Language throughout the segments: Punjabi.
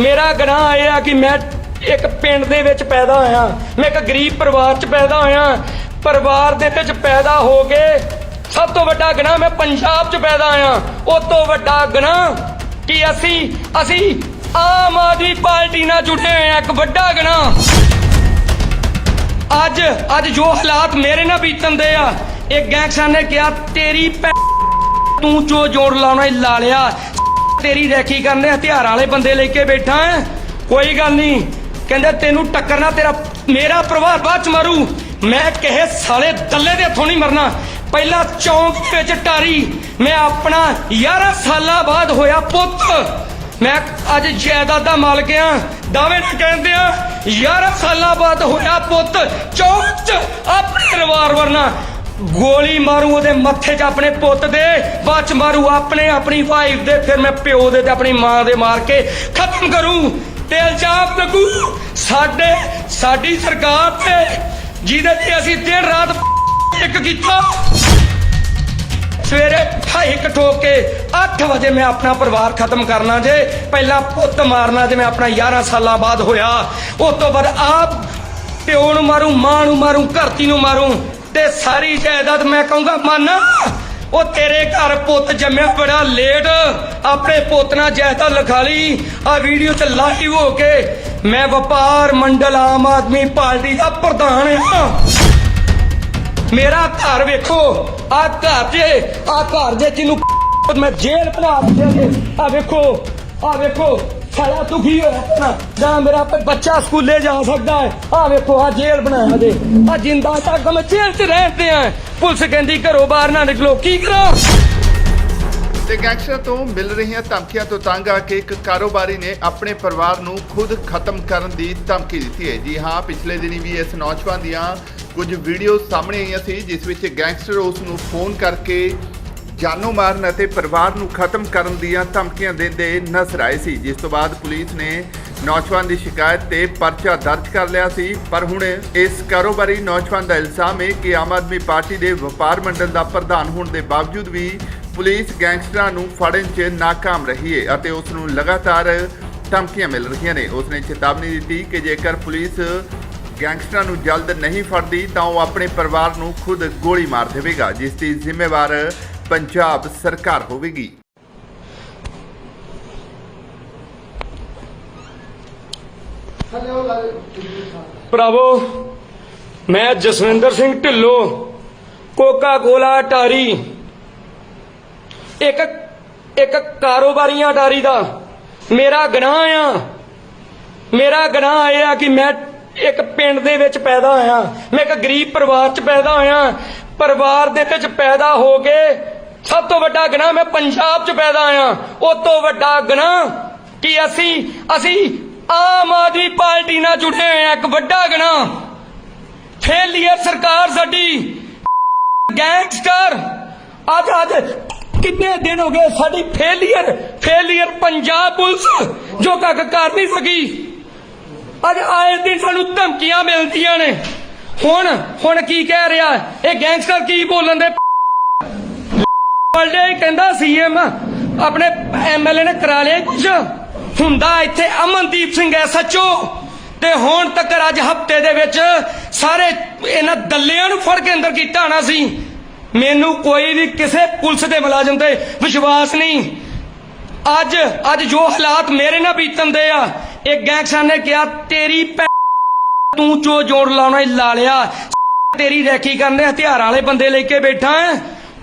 ਮੇਰਾ ਗੁਨਾਹ ਇਹ ਆ ਕਿ ਮੈਂ ਇੱਕ ਪਿੰਡ ਦੇ ਵਿੱਚ ਪੈਦਾ ਹੋਇਆ। ਮੈਂ ਇੱਕ ਗਰੀਬ ਪਰਿਵਾਰ 'ਚ ਪੈਦਾ ਹੋਇਆ। ਪਰਿਵਾਰ ਦੇ ਵਿੱਚ ਪੈਦਾ ਹੋ ਕੇ ਸਭ ਤੋਂ ਵੱਡਾ ਗੁਨਾਹ ਮੈਂ ਪੰਜਾਬ 'ਚ ਪੈਦਾ ਹੋਇਆ। ਉਹ ਤੋਂ ਵੱਡਾ ਗੁਨਾਹ ਕਿ ਅਸੀਂ ਅਸੀਂ ਆਮ ਆਦਮੀ ਪਾਰਟੀ ਨਾਲ ਜੁੜੇ ਹੋਏ ਆ। ਇੱਕ ਵੱਡਾ ਗੁਨਾਹ। ਅੱਜ ਅੱਜ ਜੋ ਹਾਲਾਤ ਮੇਰੇ ਨਾਲ ਬੀਤਣ ਦੇ ਆ, ਇਹ ਗੈਂਗਸਟਰ ਨੇ ਕਿਹਾ, ਤੇਰੀ ਤੂੰ ਜੋ ਜੋੜ ਲਾਉਣਾ ਹੀ ਲਾ ਲਿਆ। ਤੇਰੀ ਰੈਕੀ ਕਰਨੇ, ਹਥਿਆਰ ਵਾਲੇ ਬੰਦੇ ਲੈ ਕੇ ਬੈਠਾ ਹੈ। ਕੋਈ ਗੱਲ ਨਹੀਂ। ਕਹਿੰਦੇ ਤੈਨੂੰ ਟੱਕਰਨਾ ਤੇਰਾ, ਮੇਰਾ ਪਰਿਵਾਰ ਬਾਅਦ ਚ ਮਰੂ। ਮੈਂ ਕਿਸੇ ਸਾਲੇ ਦੱਲੇ ਦੇ ਹੱਥੋਂ ਨਹੀਂ ਮਰਨਾ। ਪਹਿਲਾਂ ਚੌਂਕ ਵਿੱਚ ਟਾਰੀ। ਮੈਂ ਆਪਣਾ 11 ਸਾਲਾਂ ਬਾਅਦ ਹੋਇਆ ਪੁੱਤ। ਮੈਂ ਅੱਜ ਜਾਇਦਾਦ ਦਾ ਮਾਲਕ ਆ ਦਾਅਵੇ ਨਾਲ ਕਹਿੰਦੇ ਆ 11 ਸਾਲਾਂ ਬਾਅਦ ਹੋਇਆ ਪੁੱਤ। ਚੌਂਕ 'ਚ ਆਪਣੇ ਰਿਵਾਲਵਰ ਨਾਲ ਗੋਲੀ ਮਾਰੂ ਉਹਦੇ ਮੱਥੇ 'ਚ ਆਪਣੇ ਪੁੱਤ ਦੇ, ਬਾਅਦ ਮਾਰੂ ਆਪਣੇ, ਆਪਣੀ ਵਾਈਫ ਦੇ, ਫਿਰ ਮੈਂ ਪਿਓ ਦੇ ਤੇ ਆਪਣੀ ਮਾਂ ਦੇ ਮਾਰ ਕੇ ਖਤਮ ਕਰੂੰ। ਤੇ ਇਲਜ਼ਾਮ ਲੱਗੂ, ਸਾਡੇ, ਸਾਡੀ ਸਰਕਾਰ ਤੇ, ਜਿਹਦੇ ਤੇ ਅਸੀਂ ਦਿਨ ਰਾਤ ਇੱਕ ਕੀਤਾ। ਸਵੇਰੇ ਢਾਈ ਕੁ ਠੋਕ ਕੇ 8 ਵਜੇ ਮੈਂ ਆਪਣਾ ਪਰਿਵਾਰ ਖਤਮ ਕਰਨਾ ਜੇ, ਪਹਿਲਾਂ ਪੁੱਤ ਮਾਰਨਾ ਜੇ ਮੈਂ ਆਪਣਾ 11 ਸਾਲਾਂ ਬਾਅਦ ਹੋਇਆ। ਉਸ ਤੋਂ ਬਾਅਦ ਆਪ ਪਿਓ ਨੂੰ ਮਾਰੂ, ਮਾਂ ਨੂੰ ਮਾਰੂ ਘਰਤੀ ਨੂੰ ਮਾਰੂ। ਤੇ ਸਾਰੀ ਜਾਇਦਾਦ ਮੈਂ ਕਹੂੰਗਾ, ਮੰਨ। ਉਹ ਤੇਰੇ ਘਰ ਪੁੱਤ ਜੰਮਿਆ ਬੜਾ ਲੇਟ ਆਪਣੇ ਪੁੱਤ ਨਾਲ ਜਾਇਦਾਦ ਲਿਖਾ ਲਈ। ਆ ਵੀਡੀਓ ਚ ਲਾਈਵ ਹੋ ਕੇ ਮੈਂ ਵਪਾਰ ਮੰਡਲ ਆਮ ਆਦਮੀ ਪਾਰਟੀ ਦਾ ਪ੍ਰਧਾਨ ਆ ਮੇਰਾ ਘਰ ਵੇਖੋ ਆ ਘਰ ਜੇ ਆ ਘਰ ਜੇ ਜਿਹਨੂੰ ਮੈਂ ਜੇਲ੍ਹ ਬਣਾ ਦਿੱਤੇ ਆ ਵੇਖੋ ਆ ਵੇਖੋ। ਸਾਲਾ ਦੁਖੀ ਹੋਇਆ? ਨਾ ਮੇਰਾ ਬੱਚਾ ਸਕੂਲੇ ਜਾ ਸਕਦਾ ਹੈ। ਆ ਵੇਖੋ ਆ ਜੇਲ੍ਹ ਬਣਾਇਆ ਦੇ ਆ ਜਿੰਦਾ ਤੱਕ ਮੈਂ ਜੇਲ੍ਹ 'ਚ ਰਹਿੰਦੇ ਆ। ਪੁਲਿਸ ਕਹਿੰਦੀ ਘਰੋਂ ਬਾਹਰ ਨਾ ਨਿਕਲੋ। ਕੀ ਕਰਾਂ? ਤੇ ਗੈਂਗਸਟਰ ਤੋਂ ਮਿਲ ਰਹੀਆਂ ਧਮਕੀਆਂ ਤੋਂ ਤੰਗ ਆ ਕੇ ਇੱਕ ਕਾਰੋਬਾਰੀ ਨੇ ਆਪਣੇ ਪਰਿਵਾਰ ਨੂੰ ਖੁਦ ਖਤਮ ਕਰਨ ਦੀ ਧਮਕੀ ਦਿੱਤੀ ਹੈ। ਜੀ ਹਾਂ, ਪਿਛਲੇ ਦਿਨੀ ਵੀ ਇਸ ਨੌਜਵਾਨ ਦੀਆਂ ਕੁਝ ਵੀਡੀਓ ਸਾਹਮਣੇ ਆਈਆਂ ਸੀ, ਜਿਸ ਵਿੱਚ ਗੈਂਗਸਟਰ ਉਸ ਨੂੰ ਫੋਨ ਕਰਕੇ ਜਾਨੋਂ ਮਾਰਨ ਅਤੇ ਪਰਿਵਾਰ ਨੂੰ ਖਤਮ ਕਰਨ ਦੀਆਂ ਧਮਕੀਆਂ ਦਿੰਦੇ ਨਜ਼ਰ ਆਏ ਸੀ, ਜਿਸ ਤੋਂ ਬਾਅਦ ਪੁਲਿਸ ਨੇ ਨੌਜਵਾਨ ਦੀ ਸ਼ਿਕਾਇਤ ਤੇ ਪਰਚਾ ਦਰਜ ਕਰ ਲਿਆ ਸੀ। ਪਰ ਹੁਣ ਇਸ ਕਾਰੋਬਾਰੀ ਨੌਜਵਾਨ ਦਾ ਇਲਜ਼ਾਮ ਹੈ ਕਿ ਆਮ ਆਦਮੀ ਪਾਰਟੀ ਦੇ ਵਪਾਰ ਮੰਡਲ ਦਾ ਪ੍ਰਧਾਨ ਹੋਣ ਦੇ ਬਾਵਜੂਦ ਵੀ ਪੁਲਿਸ ਗੈਂਗਸਟਰਾਂ ਨੂੰ ਫੜਨ 'ਚ ਨਾਕਾਮ ਰਹੀ ਹੈ ਅਤੇ ਉਸ ਨੂੰ ਲਗਾਤਾਰ ਧਮਕੀਆਂ ਮਿਲ ਰਹੀਆਂ ਨੇ। ਉਸ ਨੇ ਚੇਤਾਵਨੀ ਦਿੱਤੀ ਕਿ ਜੇਕਰ ਪੁਲਿਸ ਗੈਂਗਸਟਰਾਂ ਨੂੰ ਜਲਦ ਨਹੀਂ ਫੜਦੀ ਤਾਂ ਉਹ ਆਪਣੇ ਪਰਿਵਾਰ ਨੂੰ ਖੁਦ ਗੋਲੀ ਮਾਰ ਦੇਵੇਗਾ, ਜਿਸ ਦੀ ਜ਼ਿੰਮੇਵਾਰ ਪੰਜਾਬ ਸਰਕਾਰ ਹੋਵੇਗੀ। ਭਰਾਵੋ ਮੈਂ ਜਸਵਿੰਦਰ ਸਿੰਘ ਢਿੱਲੋਂ ਕੋਕਾ ਕੋਲਾ ਟਾਰੀ ਇੱਕ ਇੱਕ ਕਾਰੋਬਾਰੀਆਂ ਟਾਰੀ ਦਾ ਮੇਰਾ ਗੁਨਾਹ ਆ। ਮੇਰਾ ਗੁਨਾਹ ਇਹ ਆ ਕਿ ਮੈਂ ਇੱਕ ਪਿੰਡ ਦੇ ਵਿੱਚ ਪੈਦਾ ਹੋਇਆ। ਮੈਂ ਇੱਕ ਗਰੀਬ ਪਰਿਵਾਰ 'ਚ ਪੈਦਾ ਹੋਇਆ। ਪਰਿਵਾਰ ਦੇ ਵਿੱਚ ਪੈਦਾ ਹੋ ਕੇ ਸਭ ਤੋਂ ਵੱਡਾ ਗੁਨਾਹ ਮੈਂ ਪੰਜਾਬ 'ਚ ਪੈਦਾ ਹੋਇਆ ਉਹ ਤੋਂ ਵੱਡਾ ਗੁਨਾਹ ਕਿ ਅਸੀਂ? ਅਸੀਂ ਆਮ ਆਦਮੀ ਪਾਰਟੀ ਨਾਲ ਜੁੜੇ ਹੋਏ ਆ ਇੱਕ ਵੱਡਾ ਗੁਨਾਹ। ਫੇਲੀਅਰ ਸਰਕਾਰ ਸਾਡੀ। ਗੈਂਗਸਟਰ। ਅੱਜ ਅੱਜ ਕਿੰਨੇ ਦਿਨ ਹੋ ਗਏ ਸਾਡੀ ਫੇਲੀਅਰ ਫੇਲੀਅਰ ਪੰਜਾਬ ਪੁਲਿਸ ਜੋ ਕੱਖ ਕਰ ਨਹੀਂ ਸਕੀ। ਅੱਜ ਆਏ ਦਿਨ ਸਾਨੂੰ ਧਮਕੀਆਂ ਮਿਲਦੀਆਂ ਨੇ। ਹੁਣ ਹੁਣ ਕੀ ਕਹਿ ਰਿਹਾ? ਇਹ ਗੈਂਗਸਟਰ ਕੀ ਬੋਲਣ ਦੇ ਵਲਡੇ ਕਹਿੰਦਾ ਸੀਐਮ ਆਪਣੇ ਐਮਐਲਏ ਨੇ ਕਰਾ ਲਿਆ ਕੁਝ ਹੁੰਦਾ ਇੱਥੇ ਅਮਨਦੀਪ ਸਿੰਘ ਐਸਐਚਓ ਤੇ ਹੁਣ ਤੱਕ ਅੱਜ ਹਫ਼ਤੇ ਦੇ ਵਿੱਚ ਸਾਰੇ ਇਹਨਾਂ ਦੱਲਿਆਂ ਨੂੰ ਫੜ ਕੇ ਅੰਦਰ ਕੀਤਾ ਨਾ ਸੀ। ਮੈਨੂੰ ਕੋਈ ਵੀ ਕਿਸੇ ਪੁਲਿਸ ਦੇ ਮੁਲਾਜ਼ਮ ਤੇ ਵਿਸ਼ਵਾਸ ਨਹੀਂ। ਅੱਜ ਅੱਜ ਜੋ ਹਾਲਾਤ ਮੇਰੇ ਨਾਲ ਬੀਤਣ ਦੇ ਆ, ਇਹ ਗੈਂਗਸਟਰ ਨੇ ਕਿਹਾ, ਤੇਰੀ ਭੈ- ਤੂੰ ਚੋ ਜੋੜ ਲਾਉਣਾ ਹੀ ਲਾ ਲਿਆ। ਤੇਰੀ ਰੈਕੀ ਕਰਨੇ ਹਥਿਆਰ ਵਾਲੇ ਬੰਦੇ ਲੈ ਕੇ ਬੈਠਾ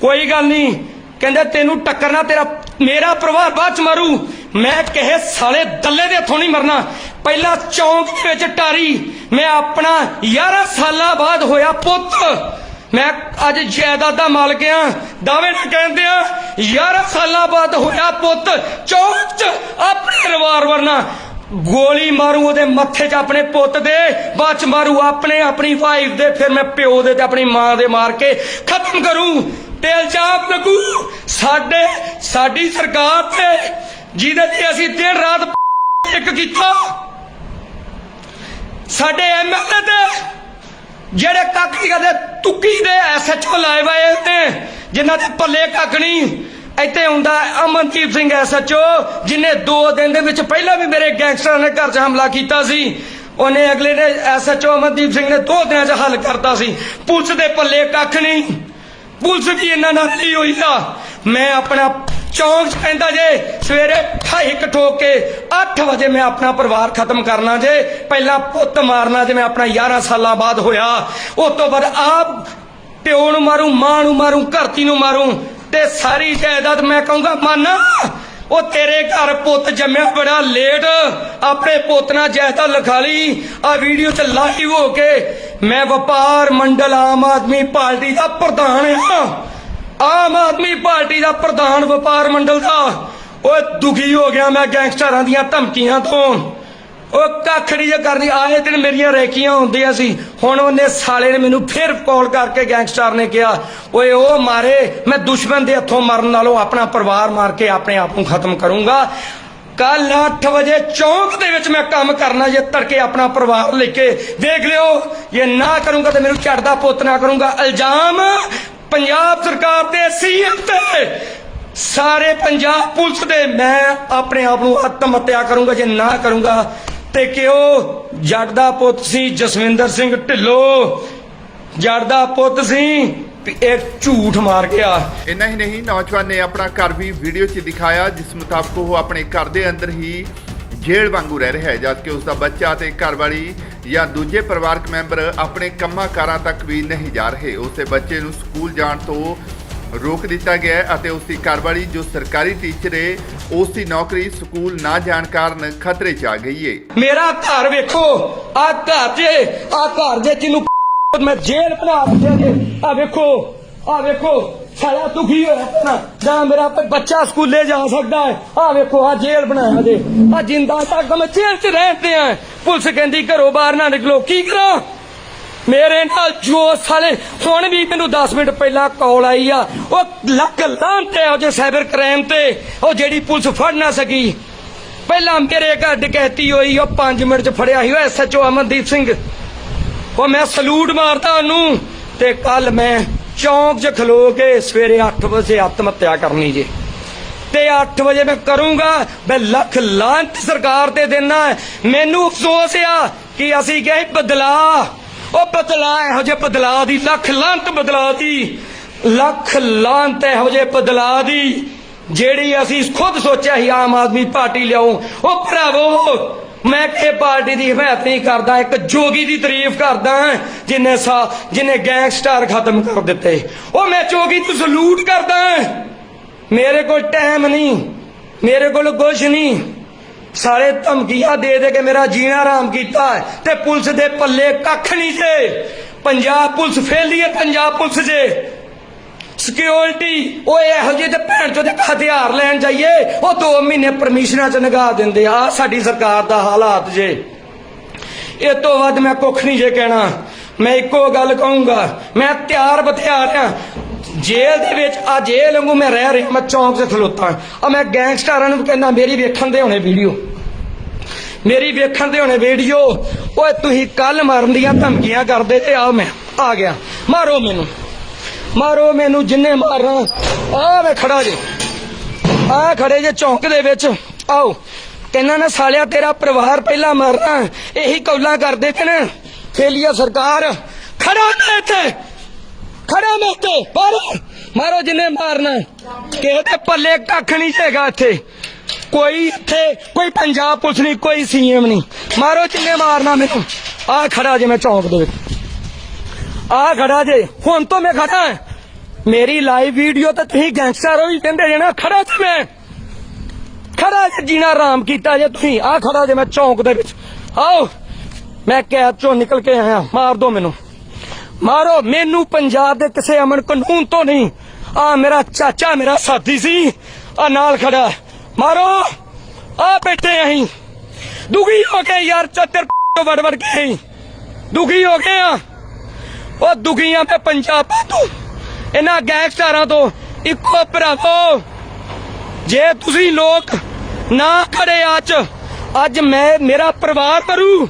ਕੋਈ ਗੱਲ ਨਹੀਂ ਕਹਿੰਦੇ, ਤੈਨੂੰ ਟੱਕਰਨਾ ਤੇਰਾ, ਮੇਰਾ ਪਰਿਵਾਰ ਬਾਅਦ ਚ ਮਰੂ। ਮੈਂ ਕਿਸੇ ਸਾਲੇ ਦੱਲੇ ਦੇ ਹੱਥੋਂ ਨਹੀਂ ਮਰਨਾ। ਪਹਿਲਾਂ ਚੌਂਕ ਵਿੱਚ ਟਾਰੀ। ਮੈਂ ਆਪਣਾ 11 ਸਾਲਾਂ ਬਾਅਦ ਹੋਇਆ ਪੁੱਤ। ਮੈਂ ਅੱਜ ਜਾਇਦਾਦ ਦਾ ਮਾਲਕ ਆ। ਦਾਅਵੇ ਨਾਲ ਕਹਿੰਦੇ ਆ 11 ਸਾਲਾਂ ਬਾਅਦ ਹੋਇਆ ਪੁੱਤ। ਚੌਂਕ 'ਚ ਆਪਣੇ ਰਿਵਾਲਵਰ ਨਾਲ ਗੋਲੀ ਮਾਰੂ ਉਹਦੇ ਮੱਥੇ 'ਚ ਆਪਣੇ ਪੁੱਤ ਦੇ, ਬਾਅਦ 'ਚ ਮਾਰੂ ਆਪਣੇ, ਆਪਣੀ ਵਾਈਫ ਦੇ, ਫਿਰ ਮੈਂ ਪਿਓ ਦੇ ਤੇ ਆਪਣੀ ਮਾਂ ਦੇ ਮਾਰ ਕੇ ਖਤਮ ਕਰੂ। ਤੇ ਇਲਜ਼ਾਮ ਲੱਗੂ ਸਾਡੇ, ਸਾਡੀ ਸਰਕਾਰ ਤੇ ਜਿਹਦੇ ਤੇ ਅਸੀਂ ਦਿਨ ਰਾਤ ਇੱਕ ਕੀਤਾ। ਸਾਡੇ ਐਮਐਲਏ ਤੇ ਜਿਹੜੇ ਕੱਖ ਨਹੀਂ ਤੁੱਕੀ ਦੇ ਐਸਐਚਓ ਲਾਏ ਹੋਏ ਨੇ, ਜਿਨ੍ਹਾਂ ਦੇ ਪੱਲੇ ਕੱਖ ਨਹੀਂ ਇੱਥੇ ਹੁੰਦਾ ਅਮਨਦੀਪ ਸਿੰਘ ਐਸਐਚਓ ਜਿਨੇ 2 ਦਿਨ ਦੇ ਵਿੱਚ ਪਹਿਲਾਂ ਵੀ ਮੇਰੇ ਗੈਂਗਸਟਰਾਂ ਨੇ ਘਰ 'ਚ ਹਮਲਾ ਕੀਤਾ ਸੀ। ਉਹਨੇ ਅਗਲੇ ਨੇ ਐਸਐਚਓ ਅਮਨਦੀਪ ਸਿੰਘ ਨੇ 2 ਦਿਨਾਂ 'ਚ ਹੱਲ ਕਰਤਾ ਸੀ। ਪੁਲਿਸ ਦੇ ਪੱਲੇ ਕੱਖ ਨਹੀਂ ਪੁਲਿਸ ਵੀ ਇਹਨਾਂ ਨਾਲ ਨਹੀਂ ਹੋਈ ਆ? ਮੈਂ ਆਪਣਾ ਚੌਂਕ 'ਚ ਜੇ, ਸਵੇਰੇ ਠਾਈ ਕੁ ਠੋਕ ਕੇ 8 ਵਜੇ ਮੈਂ ਆਪਣਾ ਪਰਿਵਾਰ ਖਤਮ ਕਰਨਾ ਜੇ, ਪਹਿਲਾਂ ਪੁੱਤ ਮਾਰਨਾ ਜੇ ਮੈਂ ਆਪਣਾ 11 ਸਾਲਾਂ ਬਾਅਦ ਹੋਇਆ। ਉਸ ਤੋਂ ਬਾਅਦ ਆਪ ਪਿਓ ਨੂੰ ਮਾਰੂ, ਮਾਂ ਨੂੰ ਮਾਰੂ, ਧਰਤੀ ਨੂੰ ਮਾਰੂ ਤੇ ਸਾਰੀ ਜਾਇਦਾਦ ਮੈਂ ਕਹੂੰਗਾ, ਮਾਨਾ ਉਹ ਤੇਰੇ ਘਰ ਪੁੱਤ ਜੰਮਿਆ ਬੜਾ ਲੇਟ ਆਪਣੇ ਪੁੱਤ ਨਾਲ ਜਾਇਦਾਦ ਲਿਖਾ ਲਈ। ਆ ਵੀਡੀਓ ਤੇ ਲਾਈਵ ਹੋ ਕੇ ਮੈਂ ਵਪਾਰ ਮੰਡਲ ਆਮ ਆਦਮੀ ਪਾਰਟੀ ਦਾ ਪ੍ਰਧਾਨ ਆ ਆਮ ਆਦਮੀ ਪਾਰਟੀ ਦਾ ਪ੍ਰਧਾਨ ਵਪਾਰ ਮੰਡਲ ਦਾ। ਓਏ ਦੁਖੀ ਹੋ ਗਿਆ ਮੈਂ ਗੈਂਗਸਟਰਾਂ ਦੀਆਂ ਧਮਕੀਆਂ ਤੋਂ। ਉਹ ਕੱਖ ਨਹੀਂ ਜੇ ਕਰਨੀ ਆਏ ਦਿਨ ਮੇਰੀਆਂ ਰੈਕੀਆਂ ਹੁੰਦੀਆਂ ਸੀ। ਹੁਣ ਉਹਨੇ ਸਾਲੇ ਨੇ ਮੈਨੂੰ ਫਿਰ ਕਾਲ ਕਰਕੇ ਗੈਂਗਸਟਰ ਨੇ ਕਿਹਾ, ਓਏ ਉਹ ਮਾਰੇ, ਮੈਂ ਦੁਸ਼ਮਣ ਦੇ ਹੱਥੋਂ ਮਰਨ ਨਾਲੋਂ ਆਪਣਾ ਪਰਿਵਾਰ ਮਾਰ ਕੇ ਆਪਣੇ ਆਪ ਨੂੰ ਖਤਮ ਕਰੂੰਗਾ। ਕੱਲ 8 ਵਜੇ ਚੌਂਕ ਦੇ ਵਿੱਚ ਮੈਂ ਕੰਮ ਕਰਨਾ, ਜੇ ਤੜਕੇ ਆਪਣਾ ਪਰਿਵਾਰ ਲੈ ਕੇ ਦੇਖ ਲਿਓ। ਇਹ ਨਾ ਕਰੂੰਗਾ ਤੇ ਮੈਨੂੰ ਝੜਦਾ ਪੁੱਤ ਨਾ ਕਰੂੰਗਾ। ਇਲਜ਼ਾਮ ਪੰਜਾਬ ਸਰਕਾਰ ਤੇ ਸੀਐਮ ਤੇ। ਸਾਰੇ ਪੰਜਾਬ ਪੁਲਿਸ ਦੇ, ਮੈਂ ਆਪਣੇ ਆਪ ਨੂੰ ਆਤਮ ਹੱਤਿਆ ਕਰੂੰਗਾ, ਜੇ ਨਾ ਕਰੂੰਗਾ ਤੇ ਕਿਉਂ ਜੱਟ ਦਾ ਪੁੱਤ ਸੀ ਜਸਵਿੰਦਰ ਸਿੰਘ ਢਿੱਲੋਂ? ਜੱਟ ਦਾ ਪੁੱਤ ਸੀ ਇਹ ਝੂਠ ਮਾਰ ਗਿਆ। ਇੰਨਾ ਹੀ ਨਹੀਂ, ਨੌਜਵਾਨ ਨੇ ਆਪਣਾ ਘਰ ਵੀ ਵੀਡੀਓ 'ਚ ਦਿਖਾਇਆ, ਜਿਸ ਮੁਤਾਬਕ ਉਹ ਆਪਣੇ ਘਰ ਦੇ ਅੰਦਰ ਹੀ ਜੇਲ੍ਹ ਵਾਂਗੂ ਰਹਿ ਰਿਹਾ ਹੈ ਜਦਕਿ ਉਸ ਦਾ ਬੱਚਾ ਤੇ ਘਰਵਾਲੀ ਜਾਂ ਦੂਜੇ ਪਰਿਵਾਰਕ ਮੈਂਬਰ ਆਪਣੇ ਕੰਮਾਂ ਕਾਰਾਂ ਤੱਕ ਵੀ ਨਹੀਂ ਜਾ ਰਹੇ। ਉਸ ਦੇ ਬੱਚੇ ਨੂੰ ਸਕੂਲ ਜਾਣ ਤੋਂ ਰੋਕ ਦਿੱਤਾ ਗਿਆ ਹੈ ਅਤੇ ਉਸ ਦੀ ਘਰਵਾਲੀ ਜੋ ਸਰਕਾਰੀ ਟੀਚਰ ਹੈ ਉਸ ਦੀ ਨੌਕਰੀ ਸਕੂਲ ਨਾ ਜਾਣ ਕਾਰਨ ਖਤਰੇ 'ਚ ਆ ਗਈ ਹੈ। ਮੇਰਾ ਘਰ ਵੇਖੋ, ਆ ਘਰ ਜੇ, ਆ ਘਰ ਜੇ ਜਿਹਨੂੰ ਮੈਂ ਜੇਲ੍ਹ ਬਣਾ ਦਿੱਤਾ ਜੇ ਆ ਵੇਖੋ ਆ ਵੇਖੋ, ਸਾਲਾ ਦੁਖੀ ਹੋਇਆ ਨਾ ਜਾਂ ਮੇਰਾ ਬੱਚਾ ਸਕੂਲੇ ਜਾ ਸਕਦਾ ਹੈ। ਆ ਵੇਖੋ, ਆ ਜੇਲ੍ਹ ਬਣਾਇਆ ਜੇ ਆ ਜਿੰਦਾ ਤੱਕ ਮੈਂ ਜੇਲ੍ਹ 'ਚ ਰਹਿੰਦੇ ਆ ਪੁਲਿਸ ਕਹਿੰਦੀ ਘਰੋਂ ਬਾਹਰ ਨਾ ਨਿਕਲੋ। ਕੀ ਕਰਾਂ? ਮੇਰੇ ਨਾਲ ਜੋ ਸਾਲੇ, ਹੁਣ ਵੀ ਮੈਨੂੰ 10 ਮਿੰਟ ਪਹਿਲਾਂ ਕਾਲ ਆਈ ਆ। ਉਹ ਲੱਖ ਲਾਂਤੇ ਉਹ ਜੇ ਸਾਈਬਰ ਕ੍ਰਾਈਮ ਤੇ। ਉਹ ਜਿਹੜੀ ਪੁਲਿਸ ਫੜ ਨਾ ਸਕੀ। ਪਹਿਲਾਂ ਮੇਰੇ ਘਰ ਡਕੈਤੀ ਹੋਈ, ਉਹ 5 ਮਿੰਟ ਚ ਫੜਿਆ ਸੀ। ਉਹ ਐਸਐਚਓ ਅਮਨਦੀਪ ਸਿੰਘ। ਉਹ ਮੈਂ ਸਲੂਟ ਮਾਰਦਾ ਉਹਨੂੰ। ਤੇ ਕੱਲ ਮੈਂ ਚੌਂਕ 'ਚ ਖਲੋ ਕੇ ਸਵੇਰੇ 8 ਵਜੇ ਆਤਮ ਹੱਤਿਆ ਕਰਨੀ ਜੇ। ਤੇ 8 ਵਜੇ ਮੈਂ ਕਰੂੰਗਾ। ਮੈਂ ਲੱਖ ਲਾਂਤ ਸਰਕਾਰ ਤੇ ਦੇਣਾ ਮੈਨੂੰ ਅਫਸੋਸ ਆ ਕਿ ਅਸੀਂ ਗਏ ਬਦਲਾ। ਉਹ ਬਦਲਾ ਇਹੋ ਜਿਹੇ ਬਦਲਾ ਦੀ, ਲੱਖ ਲਾਂਤ ਬਦਲਾ ਦੀ। ਲੱਖ ਲਾਂਤ ਇਹੋ ਜਿਹੇ ਬਦਲਾ ਦੀ, ਜਿਹੜੀ ਅਸੀਂ ਖੁਦ ਸੋਚਿਆ ਸੀ, ਆਮ ਆਦਮੀ ਪਾਰਟੀ ਲਿਆਉ। ਉਹ ਭਰਾਵੋ, ਮੈਂ ਕਿ ਪਾਰਟੀ ਦੀ ਹਮਾਇਤ ਨਹੀਂ ਕਰਦਾ, ਇੱਕ ਜੋਗੀ ਦੀ ਤਾਰੀਫ ਕਰਦਾ ਜਿਨੇ ਸਾ, ਜਿਨੇ ਗੈਂਗਸਟਰ ਖਤਮ ਕਰ ਦਿੱਤੇ। ਉਹ ਮੈਂ ਜੋਗੀ ਨੂੰ ਸਲੂਟ ਕਰਦਾ ਮੇਰੇ ਕੋਲ ਟਾਈਮ ਨਹੀਂ, ਮੇਰੇ ਕੋਲ ਕੁਝ ਨਹੀਂ। ਸਾਰੇ ਧਮਕੀਆਂ ਦੇ ਦੇ ਕੇ ਮੇਰਾ ਜੀਣਾ ਆਰਾਮ ਕੀਤਾ ਤੇ ਪੁਲਿਸ ਦੇ ਪੱਲੇ ਕੱਖ ਨਹੀਂ ਜੇ। ਪੰਜਾਬ ਪੁਲਿਸ ਫੇਲੀ ਹੈ, ਪੰਜਾਬ ਪੁਲਿਸ ਜੇ। ਸਿਕਿਉਰਿਟੀ ਉਹ ਇਹੋ ਜਿਹੇ ਤੇ ਭੈਣ ਚੋਂ ਦੇ ਹਥਿਆਰ ਲੈਣ ਜਾਈਏ, ਉਹ 2 ਮਹੀਨੇ ਪਰਮਿਸ਼ਨਾਂ ਚ ਨਗਾ ਦਿੰਦੇ ਆ ਸਾਡੀ ਸਰਕਾਰ ਦਾ ਹਾਲਾਤ ਜੇ। ਇਹ ਤੋਂ ਵੱਧ ਮੈਂ ਕੁੱਖ ਨਹੀਂ ਜੇ ਕਹਿਣਾ। ਮੈਂ ਇੱਕੋ ਗੱਲ ਕਹੂੰਗਾ, ਮੈਂ ਤਿਆਰ ਬਥਿਆਰ ਆ। ਜੇਲ੍ਹ ਦੇ ਵਿੱਚ, ਆ ਜੇਲ੍ਹ ਵਾਂਗੂ ਮੈਂ ਰਹਿ ਰਿਹਾ, ਮੈਂ ਚੌਂਕ 'ਚ ਖਲੋਤਾ। ਆ ਮੈਂ ਗੈਂਗਸਟਰਾਂ ਨੂੰ ਕਹਿੰਦਾ, ਮੇਰੀ ਵੇਖਣ ਦੇ ਹੋਣੇ ਵੀਡੀਓ ਮੇਰੀ ਵੇਖਣ ਦੇ ਹੋਣੇ ਵੀਡੀਓ, ਓਏ ਤੁਸੀਂ ਕੱਲ ਮਾਰਨ ਦੀਆਂ ਧਮਕੀਆਂ ਕਰਦੇ ਤੇ ਆ ਮੈਂ, ਆ ਗਿਆ। ਮਾਰੋ ਮੈਨੂੰ। ਮਾਰੋ ਮੈਨੂੰ ਜਿੰਨੇ ਮਾਰਨਾ ਆ ਮੈਂ ਖੜਾ ਜੇ। ਆ ਖੜੇ ਜੇ ਚੌਂਕ ਦੇ ਵਿੱਚ। ਆਓ ਕਹਿੰਦਾ ਨਾ ਸਾਲਿਆ ਤੇਰਾ ਪਰਿਵਾਰ ਪਹਿਲਾਂ ਮਰਨਾ। ਇਹੀ ਕੌਲਾਂ ਕਰਦੇ ਕਿ ਨਾ। ਫੇਲੀਆ ਸਰਕਾਰ। ਖੜਾ ਮੈਂ ਇੱਥੇ। ਖੜਾ ਮੈਂ ਇੱਥੇ ਮਾਰੋ। ਮਾਰੋ ਜਿੰਨੇ ਮਾਰਨਾ। ਕਿਸੇ ਤੇ ਪੱਲੇ ਕੱਖ ਨਹੀਂ ਹੈਗਾ ਇੱਥੇ। ਕੋਈ ਇੱਥੇ, ਕੋਈ ਪੰਜਾਬ ਪੁਲਿਸ ਨਹੀਂ, ਕੋਈ ਸੀਐਮ ਨਹੀਂ। ਮਾਰੋ ਜਿੰਨੇ ਮਾਰਨਾ ਮੈਨੂੰ। ਆ ਖੜਾ ਜੇ ਮੈਂ ਚੌਂਕ ਦੇ ਵਿੱਚ। ਆ ਖੜਾ ਜੇ। ਹੁਣ ਤੋਂ ਮੈਂ ਖੜਾ ਮੇਰੀ ਲਾਈਵ ਵੀਡੀਓ ਤੇ ਤੁਸੀਂ ਗੈਂਗਸਟਰ ਹੋ ਹੀ ਕਹਿੰਦੇ ਜੇ ਨਾ। ਖੜਾ ਤੇ ਮੈਂ। ਖੜਾ ਜੇ ਜੀਣਾ ਆਰਾਮ ਕੀਤਾ ਜੇ ਤੁਸੀਂ। ਆ ਖੜਾ ਜੇ ਮੈਂ ਚੌਂਕ ਦੇ ਵਿੱਚ। ਆਓ। ਮੈਂ ਕੈਦ ਚੋਂ ਨਿਕਲ ਕੇ ਆਇਆ। ਮਾਰ ਦੋ ਮੈਨੂੰ। ਮਾਰੋ। ਮੈਨੂੰ ਪੰਜਾਬ ਦੇ ਕਿਸੇ ਅਮਨ ਕਾਨੂੰਨ ਤੋਂ ਨਹੀਂ। ਆ ਮੇਰਾ ਚਾਚਾ, ਮੇਰਾ ਸਾਥੀ ਸੀ। ਆ ਨਾਲ ਖੜਾ। ਮਾਰੋ। ਆ ਬੈਠੇ ਅਸੀਂ। ਦੁਖੀ ਹੋ ਗਏ ਯਾਰ ਚੱਤਰ ਵੜ ਵੜ ਕੇ ਅਸੀਂ। ਦੁਖੀ ਹੋ ਗਏ ਆ। ਉਹ ਦੁਖੀਆਂ ਤੇ ਪੰਜਾਬ ਤੋਂ। ਇਹਨਾਂ ਗੈਂਗਸਟਰਾਂ ਤੋਂ ਇੱਕੋ ਭਰਾਵੋ। ਜੇ ਤੁਸੀਂ ਲੋਕ ਨਾ ਖੜੇ ਅੱਜ ਅੱਜ ਮੈਂ ਮੇਰਾ ਪਰਿਵਾਰ ਕਰੂ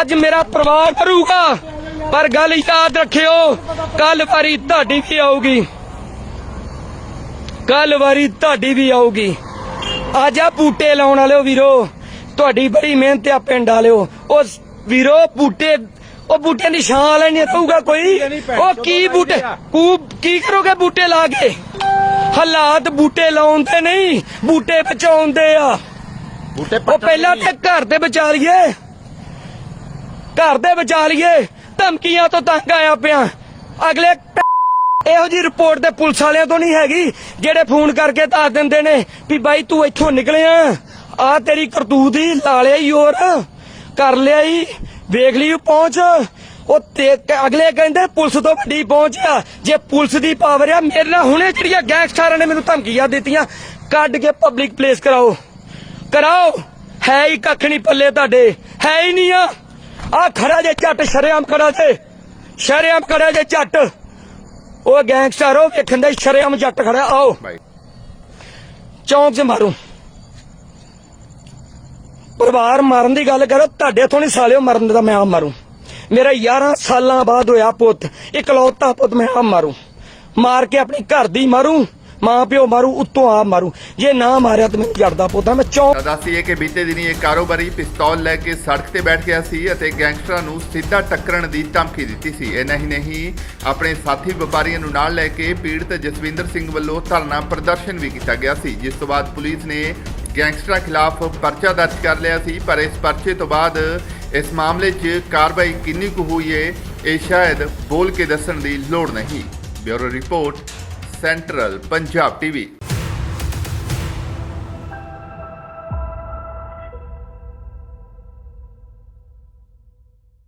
ਅੱਜ ਮੇਰਾ ਪਰਿਵਾਰ ਭਰੂਗਾ ਪਰ ਗੱਲ ਯਾਦ ਰੱਖਿਓ ਕੱਲ ਵਾਰੀ ਤੁਹਾਡੀ ਵੀ ਆਊਗੀ। ਕੱਲ ਵਾਰੀ ਤੁਹਾਡੀ ਵੀ ਆਊਗੀ। ਅੱਜ ਆ ਬੂਟੇ ਲਾਉਣ ਵਾਲਿਓ ਵੀਰੋ ਤੁਹਾਡੀ ਬੜੀ ਮਿਹਨਤ ਆ ਪਿੰਡ ਵਾਲਿਓ। ਉਹ ਵੀਰੋ ਬੂਟੇ ਉਹ ਬੂਟਿਆਂ ਦੀ ਛਾਂ ਨਹੀਂ ਰਹੂਗਾ ਕੋਈ? ਉਹ ਕੀ ਬੂਟੇ ਕੂ ਕੀ ਕਰੋਗੇ ਬੂਟੇ ਲਾ ਕੇ? ਹਾਲਾਤ ਬੂਟੇ ਲਾਉਣ ਤੇ ਨਹੀਂ ਬੂਟੇ ਬਚਾਉਂਦੇ ਆ। ਬੂਟੇ ਉਹ ਪਹਿਲਾਂ ਤੇ ਘਰ ਦੇ ਬਚਾ ਲਈਏ। ਘਰ ਦੇ ਬਚਾ ਲਈਏ। ਧਮਕੀਆਂ ਤੋਂ ਤੰਗ ਆਇਆ ਪਿਆ। ਅਗਲੇ ਇਹੋ ਜੀ ਰਿਪੋਰਟ ਤੇ ਪੁਲਿਸ ਵਾਲਿਆਂ ਤੋਂ ਨਹੀਂ ਹੈਗੀ, ਜਿਹੜੇ ਫੋਨ ਕਰਕੇ ਦੱਸ ਦਿੰਦੇ ਨੇ ਵੀ ਬਾਈ ਤੂੰ ਇੱਥੋਂ ਨਿਕਲਿਆ। ਆ ਤੇਰੀ ਕਰਤੂਤ ਹੀ ਲਾ ਲਿਆ ਈ ਹੋਰ। ਕਰ ਲਿਆ ਈ। ਵੇਖ ਲਈ ਪਹੁੰਚ। ਉਹ ਤੇ ਅਗਲੇ ਕਹਿੰਦੇ ਪੁਲਿਸ ਤੋਂ ਵੱਡੀ ਪਹੁੰਚ ਆ। ਜੇ ਪੁਲਿਸ ਦੀ ਪਾਵਰ ਆ, ਮੇਰੇ ਨਾਲ ਹੁਣੇ ਜਿਹੜੀਆਂ ਗੈਂਗਸਟਰਾਂ ਨੇ ਮੈਨੂੰ ਧਮਕੀਆਂ ਦਿੱਤੀਆਂ, ਕੱਢ ਕੇ ਪਬਲਿਕ ਪਲੇਸ ਕਰਾਓ। ਕਰਾਓ। ਹੈ ਹੀ ਕੱਖ ਨਹੀਂ ਪੱਲੇ ਤੁਹਾਡੇ। ਹੈ ਹੀ ਨਹੀਂ ਆ। ਆ ਖੜਾ ਜੇ ਝੱਟ ਸ਼ਰੇਆਮ ਖੜਾ ਜੇ। ਸ਼ਰੇਆਮ ਖੜਾ ਜੇ ਝੱਟ। ਉਹ ਗੈਂਗਸਟਰ ਉਹ ਵੇਖਣ ਦਾ ਸ਼ਰੇਆਮ ਜੱਟ ਖੜਾ ਆਓ। ਚੌਂਕ 'ਚ ਮਾਰੂ। ਪਰਿਵਾਰ ਮਾਰਨ ਦੀ ਗੱਲ ਕਰੋ ਤੁਹਾਡੇ ਤੋਂ ਨਹੀਂ ਸਾਲਿਓ ਮਰਨ ਦਾ ਮੈਂ ਆ ਮਾਰੂ। ਮੇਰਾ 11 ਸਾਲਾਂ ਬਾਅਦ ਹੋਇਆ ਪੁੱਤ ਇਕਲੌਤਾ ਪੁੱਤ ਮੈਂ ਆ ਮਾਰੂ। ਮਾਰ ਕੇ ਆਪਣੀ ਘਰ ਦੀ ਮਾਰੂ। ਮਾਂ ਪਿਓ ਮਾਰੂ, ਉੱਤੋਂ ਆ ਮਾਰੂ। ਜੇ ਨਾ ਮਾਰਿਆ ਤਾਂ ਮੈਨੂੰ ਜੜਦਾ ਪੁੱਤਾਂ, ਮੈਂ ਚੌਂਕ ਦੱਸੀਏ ਕਿ ਬੀਤੇ ਦਿਨੀ ਇੱਕ ਕਾਰੋਬਾਰੀ ਪਿਸਤੌਲ ਲੈ ਕੇ ਸੜਕ ਤੇ ਬੈਠ ਗਿਆ ਸੀ ਅਤੇ ਗੈਂਗਸਟਰਾਂ ਨੂੰ ਸਿੱਧਾ ਟੱਕਰਨ ਦੀ ਧਮਕੀ ਦਿੱਤੀ ਸੀ। ਇਹ ਨਹੀਂ ਨਹੀਂ, ਆਪਣੇ ਸਾਥੀ ਵਪਾਰੀਆਂ ਨੂੰ ਨਾਲ ਲੈ ਕੇ ਪੀੜਤ ਜਸਵਿੰਦਰ ਸਿੰਘ ਵੱਲੋਂ ਧਰਨਾ ਪ੍ਰਦਰਸ਼ਨ ਵੀ ਕੀਤਾ ਗਿਆ ਸੀ। ਜਿਸ ਤੋਂ ਬਾਅਦ ਪੁਲਿਸ ਨੇ ਗੈਂਗਸਟਰਾਂ ਖਿਲਾਫ ਪਰਚਾ ਦਰਜ ਕਰ ਲਿਆ ਸੀ, ਪਰ ਇਸ ਪਰਚੇ ਤੋਂ ਬਾਅਦ ਇਸ ਮਾਮਲੇ 'ਚ ਕਾਰਵਾਈ ਕਿੰਨੀ ਕੁ ਹੋਈ ਏ, ਇਹ ਸ਼ਾਇਦ ਬੋਲ ਕੇ ਦੱਸਣ ਦੀ ਲੋੜ ਨਹੀਂ। Bureau report central Punjab TV